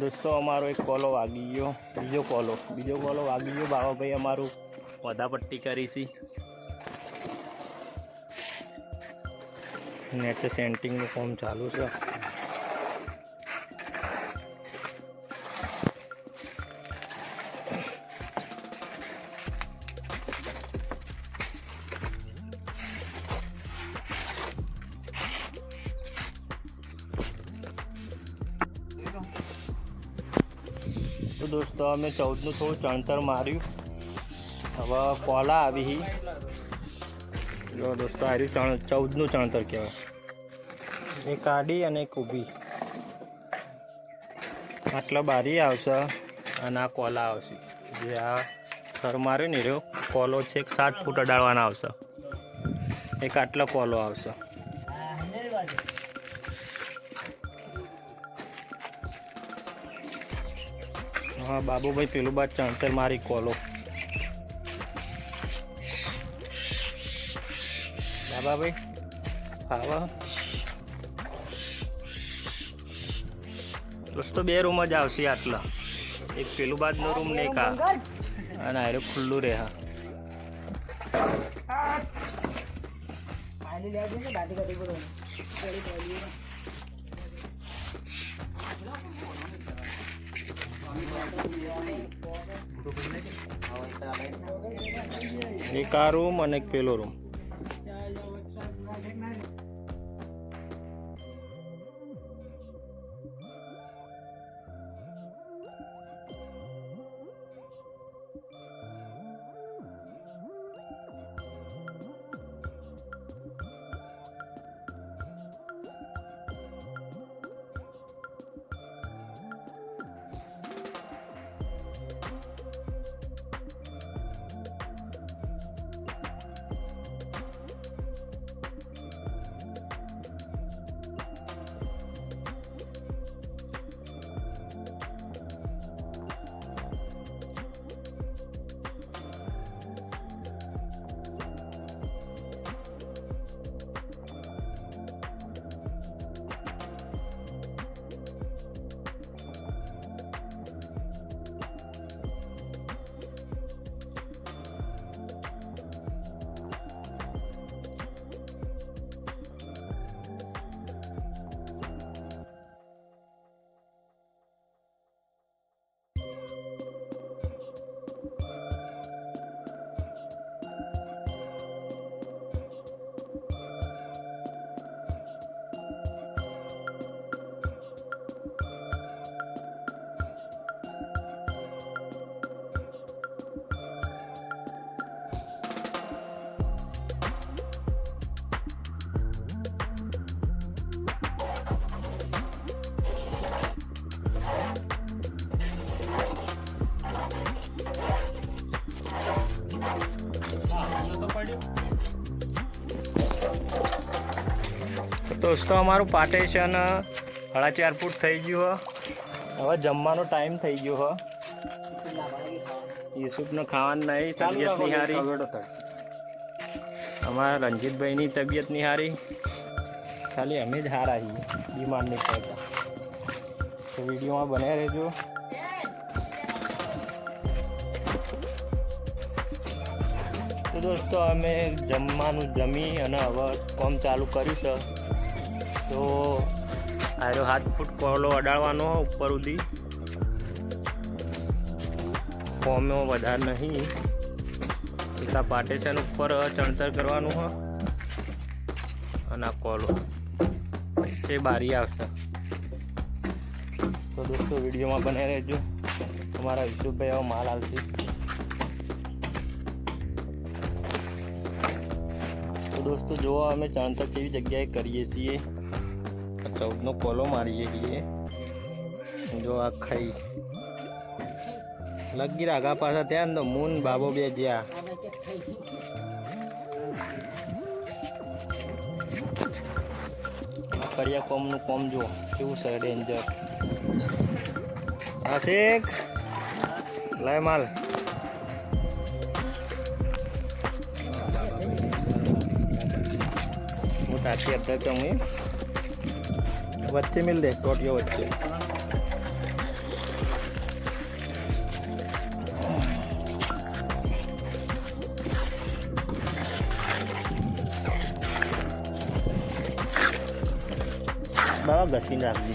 દોસ્તો, અમારો એક કોલો વાગી ગયો. બીજો કોલો. બીજો કોલો વાગી ગયો. બાબાભાઈ અમારું પટ્ટી કરી છે. નેટ સેન્ટિંગનું કામ ચાલુ છે. દોસ્તો, અમે ચૌદનું થોડું ચણતર માર્યું. હવે કોલા આવી જો દોસ્તો આવ્યું ચણ, ચૌદનું ચણતર કહેવાય. એક આડી અને એક ઊભી. આટલા બારી આવશે અને આ કોલા આવશે. જે આ થર માર્યો ને રહ્યો, કોલો છે એક સાત ફૂટ અડાડવાના આવશે. એક આટલો કોલો આવશે. હા, બાબુભાઈ, પેલું બાદ ચણતર મારી કોલો. બાબાભાઈ આવા દોસ્તો બે રૂમ જ આવશે આટલા. એક પેલું બાજનો રૂમ ને કા અને આરે ખુલ્લું રહે. હા. એક આ રૂમ અને એક પેલો રૂમ. દોસ્તો અમારું પાર્ટેશન સાડા ચાર ફૂટ થઈ ગયું હો. હવે જમવાનો ટાઈમ થઈ ગયો હો. યુસુફને ખાવાનું નહીં તબિયત નહીં હારી અમારા રણજીતભાઈની તબિયત નહીં હારી ખાલી અમે જ હારા છીએ બીમાર નહીં પડતા. તો વિડીયોમાં બનાવી રહેજો. તો દોસ્તો અમે જમવાનું જમી અને હવે કોમ ચાલુ કર્યું છે તો આરો હાથ ફૂટ કોલો અડાડવાનો ઉપર સુધી. કોમમાં વધારે નહીં. એટલા પાર્ટેશન ઉપર ચણતર કરવાનું હ. અને આ કોલો તે બારી આવશે. તો દોસ્તો વિડીયોમાં બને રહેજો. તમારા યુટ્યુબભાઈ આવો માલ આવશે તો દોસ્તો જોવા અમે ચણતર કેવી જગ્યાએ કરીએ છીએ. ચૌદનો કોલો મારીએ છીએ જો આ ખાઈ. લગી આગા પાછા ત્યાં તો મૂન બાબો બે જ્યાં. કરિયા કોમનું કોમ જો કેવું છે ડેન્જર. આશિક લાય માલ. હું તાકી અત્યારે હું વચ્ચે મિલ દે ટોટીઓ વચ્ચે. બાબા ઘસી નાખજો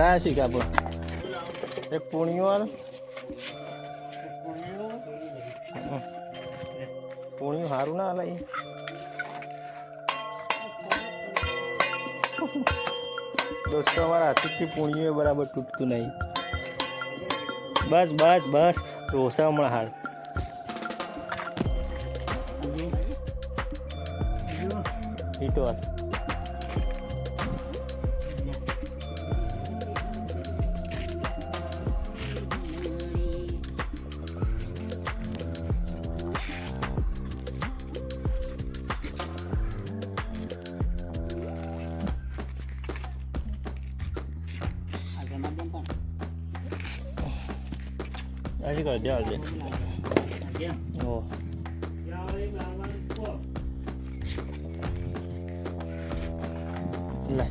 લાયા શીખ આપણો? એક પૂણિયો હાલ પૂણિયું સારું ના લઈ દોસ્તો, અમારા હાથથી પૂણિયું બરાબર તૂટતું નહીં. બસ બસ બસ. રોસા હમણાં હાલ. દે ઓ લાય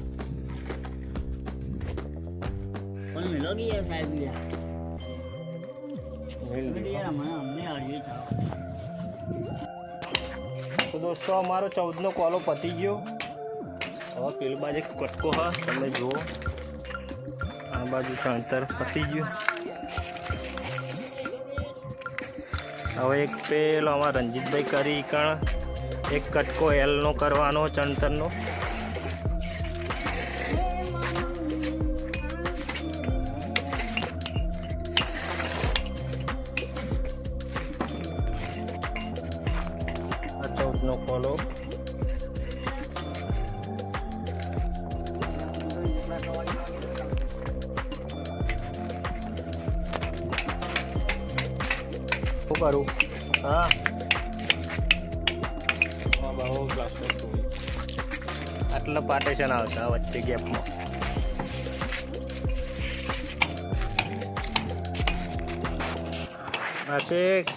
મેલ દે. તો દોસ્તો અમારો ચૌદનો કોલો પતી ગયો હવે પેલી બાજુ કટકો હા તમે જુઓ આ બાજુ ચણતર પતી ગયું હવે એક પેલો અમારા રંજીતભાઈ કરી કણ એક કટકો એલનો કરવાનો ચણતરનો. બહુ પ્લાસ્ટર આટલા પાર્ટેશન આવશે આ વચ્ચે ગેપમાં આશિક